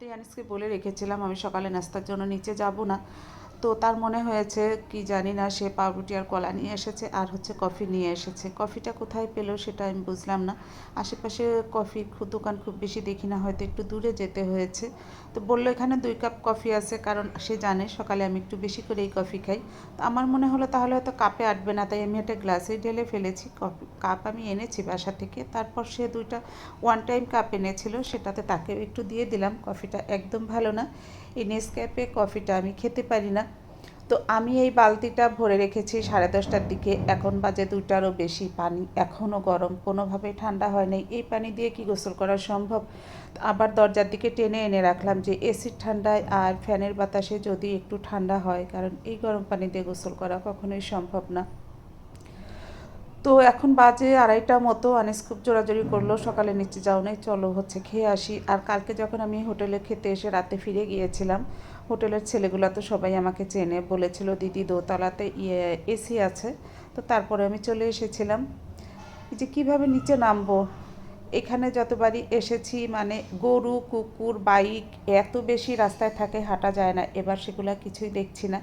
রাতেই আনিসকে বলে রেখেছিলাম আমি সকালে নাস্তার জন্য নিচে যাব না। তো তার মনে হয়েছে, কি জানি না, সে পাউরুটি আর কলা নিয়ে এসেছে আর হচ্ছে কফি নিয়ে এসেছে। কফিটা কোথায় পেল সেটা আমি বুঝলাম না। আশেপাশে কফি দোকান খুব বেশি দেখি না, হয়তো একটু দূরে যেতে হয়েছে। তো বলল, এখানে দুই কাপ কফি আছে, কারণ সে জানে সকালে আমি একটু বেশি করে এই কফি খাই। তো আমার মনে হলো, তাহলে হয়তো কাপে আটবে না, তাই আমি একটা গ্লাসে ঢেলে ফেলেছি, কফি কাপ আমি এনেছি বাসা থেকে। তারপর সে দুইটা ওয়ান টাইম কাপ এনেছিল, সেটাতে তাকে একটু দিয়ে দিলাম। কফিটা একদম ভালো না। এই নেসক্যাফে কফিটা আমি খেতে পারি না। তো আমি এই বালতিটা ভরে রেখেছি সাড়ে দশটার দিকে। এখন বাজে দুটারও বেশি। পানি এখনও গরম। কোনোভাবেই ঠান্ডা হয় নাই। এই পানি দিয়ে কি গোসল করা সম্ভব? আবার দরজার দিকে টেনে এনে রাখলাম যে, এসির ঠান্ডায় আর ফ্যানের বাতাসে যদি একটু ঠান্ডা হয়, কারণ এই গরম পানি দিয়ে গোসল করা কখনোই সম্ভব না। তো এখন বাজে আড়াইটা মতো, আনিস খুব জোরাজোরি করল, সকালে নিচে যাও নাই, চলো হচ্ছে খেয়ে আসি। আর কালকে যখন আমি হোটেলে খেতে এসে রাতে ফিরে গিয়েছিলাম, হোটেলের ছেলেগুলো তো সবাই আমাকে চেনে, বলেছিল, দিদি দোতলাতে ইয়ে এসি আছে। তো তারপরে আমি চলে এসেছিলাম। যে কীভাবে নিচে নামবো? এখানে যতবারই এসেছি মানে গরু, কুকুর, বাইক, এত বেশি রাস্তায় থাকে, হাঁটা যায় না। এবার সেগুলো কিছুই দেখছি না।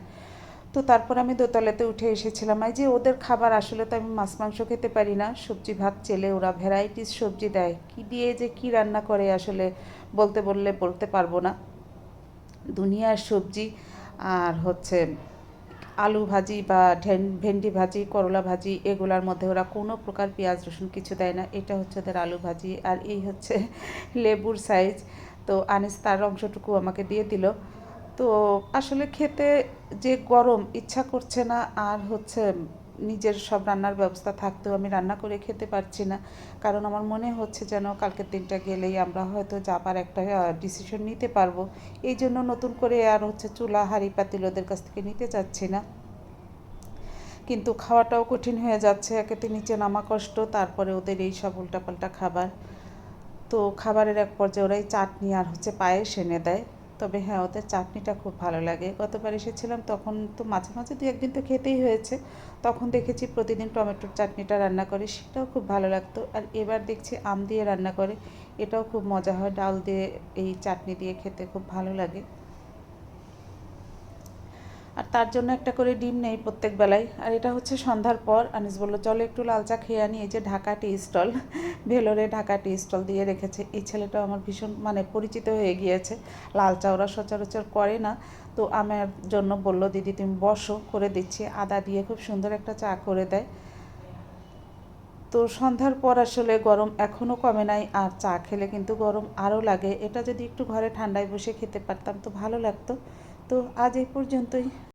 তো তারপর আমি দোতলাতে উঠে এসেছিলাম। এই যে ওদের খাবার, আসলে তো আমি মাছ, মাংস খেতে পারি না। সবজি ভাত চেলে ওরা ভ্যারাইটিস সবজি দেয়। কি দিয়ে যে কি রান্না করে আসলে বলতে বললে বলতে পারব না। দুনিয়ার সবজি আর হচ্ছে আলু ভাজি বা ভেন্ডি ভাজি, করলা ভাজি, এগুলার মধ্যে ওরা কোনো প্রকার পেঁয়াজ, রসুন কিছু দেয় না। এটা হচ্ছে ওদের আলু ভাজি। আর এই হচ্ছে লেবুর সাইজ তো আনিস তার অংশটুকু আমাকে দিয়ে দিল। তো আসলে খেতে যে গরম ইচ্ছা করছে না, আর হচ্ছে নিজের সব রান্নার ব্যবস্থা থাকতেও আমি রান্না করে খেতে পারছি না। কারণ আমার মনে হচ্ছে যেন কালকের দিনটা গেলেই আমরা হয়তো যাবার একটা ডিসিশন নিতে পারব। এই জন্য নতুন করে আর হচ্ছে চুলা, হাঁড়ি, পাতিল ওদের কাছ থেকে নিতে চাচ্ছি না। কিন্তু খাওয়াটাও কঠিন হয়ে যাচ্ছে, একেতে নিচে নামা কষ্ট, তারপরে ওদের এই সব উল্টাপাল্টা খাবার। তো খাবারের এক পর্যায়ে ওরাই চাটনি আর হচ্ছে পায়েস এনে দেয়। তবে হ্যাঁ ওদের চাটনিটা খুব ভালো লাগে। গতবার এসেছিলাম, তখন তো মাঝে মাঝে দু একদিন তো খেতেই হয়েছে। তখন দেখেছি প্রতিদিন টমেটোর চাটনিটা রান্না করে, সেটাও খুব ভালো লাগতো। আর এবার দেখছি আম দিয়ে রান্না করে, এটাও খুব মজা হয়। ডাল দিয়ে এই চাটনি দিয়ে খেতে খুব ভালো লাগে। আর তার জন্য একটা করে ডিম নেই প্রত্যেক বেলায়। আর এটা হচ্ছে সন্ধ্যার পর। আনিস বলল, চলো একটু লাল চা খেয়ে আনি। এই যে ঢাকা টি স্টল, ভেলোরে ঢাকা টি স্টল দিয়ে রেখেছে। এই ছেলেটা আমার ভীষণ মানে পরিচিত হয়ে গিয়েছে। লাল চা ওরা সচরাচর করে না। তো আমার জন্য বলল, দিদি, তুমি বসো, করে দিচ্ছি। আদা দিয়ে খুব সুন্দর একটা চা করে দেয়। তো সন্ধ্যার পর আসলে গরম এখনও কমে নাই। আর চা খেলে কিন্তু গরম আরও লাগে। এটা যদি একটু ঘরে ঠান্ডায় বসে খেতে পারতাম তো ভালো লাগতো। তো আজ এই পর্যন্তই।